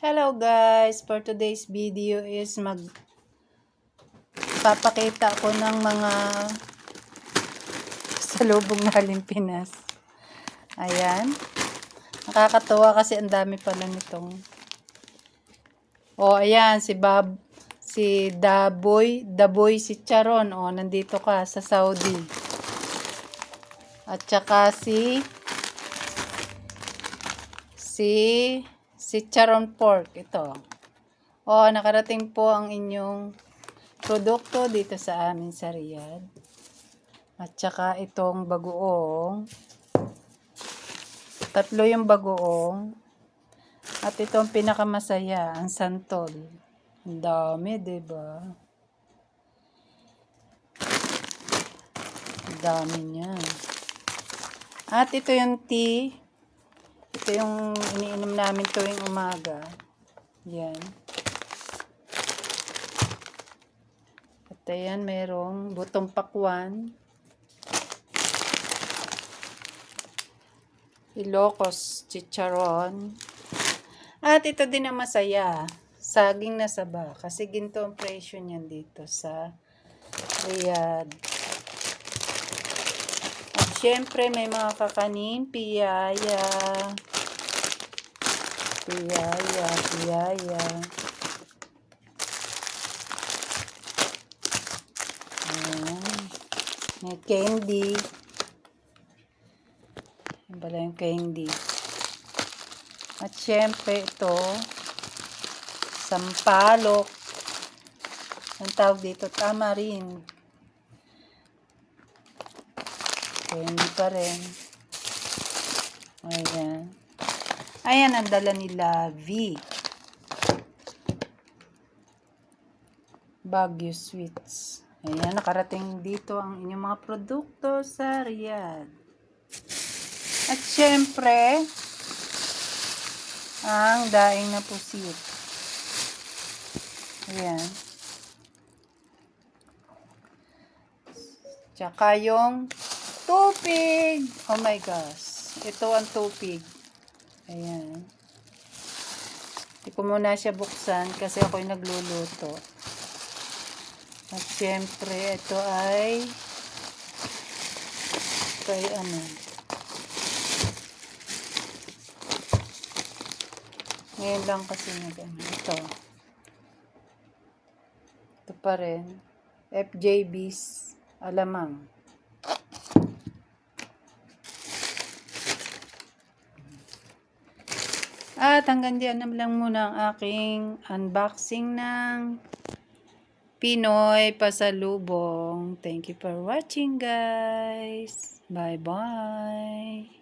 Hello guys, for today's video is mag papakita ko ng mga salubong na Halimpinas. Ayan. Nakakatuwa kasi ang dami pala nitong Oh, ayan si Bob si Daboy, Daboy si Charon. Oh, nandito ka sa Saudi. At saka si si si Charon Pork ito. Oh, nakarating po ang inyong produkto dito sa amin sa Riyadh. At saka itong bagoong. Tatlo yung bagoong. At itong pinakamasaya, ang santol. Ang dami, ba? Ang dami niya. At ito yung tea. Ito yung iniinom namin tuwing umaga. Yan. At ayan, merong butong pakwan. Ilocos chicharon. At ito din ang masaya. Saging na saba. Kasi ginto ang presyo niyan dito sa Riyadh. At syempre may mga kakanin, piyaya. Piyaya, piyaya. Ayan. May candy. Yan pala yung candy. At syempre ito, sampalok. Ang tawag dito, tamarin. Candy pa rin. Ayan. Ayan ang dala nila V. Baguio Sweets. Ayan, nakarating dito ang inyong mga produkto sa Riyadh. At syempre, ang daing na pusit. Ayan. Tsaka yung tupig. Oh my gosh. Ito ang tupig. Ayan. Hindi ko muna siya buksan kasi ako'y nagluluto. At syempre, ito ay kay ano. Ngayon lang kasi nag ano. Ito. Ito pa rin. FJB's Alamang. At hanggang diyan na lang muna ang aking unboxing ng Pinoy Pasalubong. Thank you for watching guys. Bye-bye.